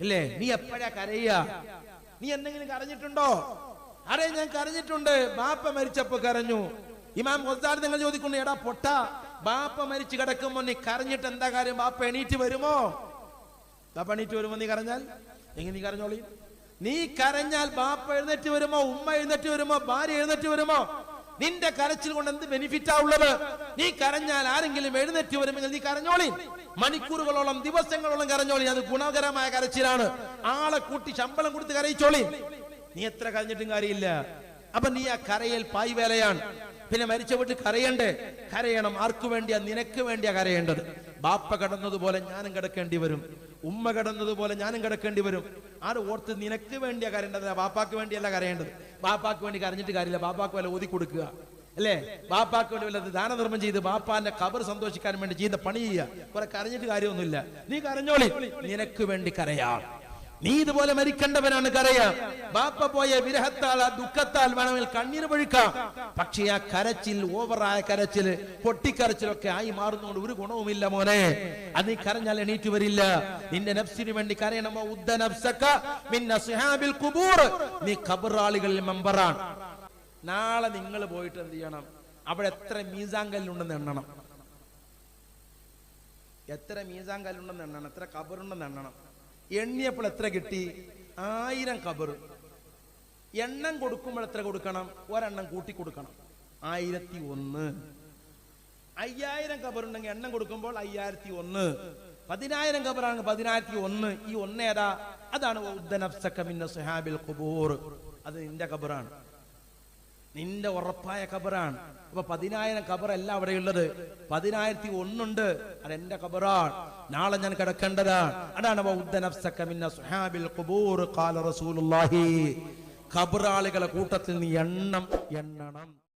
ഇല്ലേ? നീ എപ്പോഴാ കരയുക? നീ എന്തെങ്കിലും കരഞ്ഞിട്ടുണ്ടോ? അറേ ഞാൻ കരഞ്ഞിട്ടുണ്ട്. ബാപ്പ മരിച്ചപ്പോ കരഞ്ഞു. ഇമാം ഗൊസാലി നിങ്ങൾ ചോദിക്കുന്നു എടാ പൊട്ട ബാപ്പ മരിച്ചു കിടക്കുമ്പോ നീ കരഞ്ഞിട്ട് എന്താ കാര്യം? ബാപ്പ എണീറ്റ് വരുമോ? ബാപ്പ എണീറ്റ് വരുമോ നീ കരഞ്ഞാൽ? എങ്ങനെ നീ കരഞ്ഞോളി. നീ കരഞ്ഞാൽ ബാപ്പ എഴുന്നേറ്റ് വരുമോ? ഉമ്മ എഴുന്നേറ്റ് വരുമോ? ഭാര്യ എഴുന്നേറ്റ് വരുമോ? നിന്റെ കരച്ചിൽ കൊണ്ട് എന്ത് ബെനിഫിറ്റാ ഉള്ളത്? നീ കരഞ്ഞാൽ ആരെങ്കിലും എഴുന്നേറ്റ് വരുമെങ്കിൽ നീ കരഞ്ഞോളി. മണിക്കൂറുകളോളം ദിവസങ്ങളോളം കരഞ്ഞോളി. അത് ഗുണകരമായ കരച്ചിലാണ്. ആളെ കൂട്ടി ശമ്പളം കൊടുത്ത് കരയിച്ചോളി. നീ എത്ര കരഞ്ഞിട്ടും കാര്യമില്ല. അപ്പൊ നീ ആ കരയൽ പായ്വേലയാണ്. പിന്നെ മരിച്ച വീട്ടിൽ കരയണ്ടേ? കരയണം. ആർക്കു വേണ്ടിയാ? നിനക്ക് വേണ്ടിയാ കരയേണ്ടത്. ബാപ്പ കിടന്നതുപോലെ ഞാനും കിടക്കേണ്ടി വരും. ഉമ്മ കിടന്നതുപോലെ ഞാനും കിടക്കേണ്ടി വരും. ആര് ഓർത്ത് നിനക്ക് വേണ്ടിയാ കരയേണ്ടത്? ബാപ്പാക്ക് വേണ്ടിയല്ല കരയേണ്ടത്. ബാപ്പാക്ക് വേണ്ടി കരഞ്ഞിട്ട് കാര്യമില്ല. ബാപ്പാക്ക് വല്ല ഓതി കൊടുക്കുക. അല്ലേ? ബാപ്പാക്ക് വേണ്ടി വല്ലത് ദാനധർമ്മം ചെയ്ത് ബാപ്പാന്റെ കബർ സന്തോഷിക്കാൻ വേണ്ടി ചെയ്ത പണി ചെയ്യുക. കുറെ കരഞ്ഞിട്ട് കാര്യമൊന്നുമില്ല. നീ കരഞ്ഞോളി. നിനക്ക് വേണ്ടി കരയാം. നീ ഇതുപോലെ മരിക്കേണ്ടവനാണ് കരയാം. ബാപ്പ പോയ വിരഹത്താൽ ആ ദുഃഖത്താൽ വേണമെങ്കിൽ കണ്ണീർ പൊഴിക്കാം. പക്ഷേ ആ കരച്ചിൽ ഓവറായ കരച്ചിൽ പൊട്ടിക്കരച്ചിലൊക്കെ ആയി മാറുന്നതുകൊണ്ട് ഒരു ഗുണവുമില്ല മോനെ. അത് നീ കരഞ്ഞാൽ എണീറ്റ് വരില്ല. നിന്റെ നഫ്സിന് വേണ്ടി കരയണമോ ഉദ്ദ നഫ്സക മിൻ അസ്ഹാബിൽ ഖുബൂർ. നീ കബറാളികളിൽ മെമ്പറാണ്. നാളെ നിങ്ങൾ പോയിട്ട് എന്ത് ചെയ്യണം? അവിടെ എത്ര മീസാങ്കല്ലുണ്ടെന്ന് എണ്ണണം. എത്ര മീസാങ്കല്ലുണ്ടെന്ന് എണ്ണണം? എത്ര കബറുണ്ടെന്ന് എണ്ണണം? എണ്ണിയപ്പോൾ എത്ര കിട്ടി? ആയിരം കബർ എണ്ണം കൊടുക്കുമ്പോൾ എത്ര കൊടുക്കണം? ഒരെണ്ണം കൂട്ടി കൊടുക്കണം. ആയിരത്തി ഒന്ന് അയ്യായിരം കബറുണ്ടെങ്കിൽ എണ്ണം കൊടുക്കുമ്പോൾ അയ്യായിരത്തി ഒന്ന് പതിനായിരം കബറാണ് പതിനായിരത്തി ഒന്ന് ഈ ഒന്നേതാ അതാണ് സുഹാബിൽ ഖുബൂർ. അത് നിന്റെ കബറാണ് നിന്റെ ഉറപ്പായ കബറാണ് അപ്പൊ പതിനായിരം കബറല്ല അവിടെയുള്ളത്. പതിനായിരത്തി ഒന്നുണ്ട്. അത് എന്റെ കബറാണ് നാളെ ഞാൻ കിടക്കേണ്ടതാണ്. അതാണ് ഖബറാളികളെ കൂട്ടത്തിൽ നീ എണ്ണം എണ്ണണം.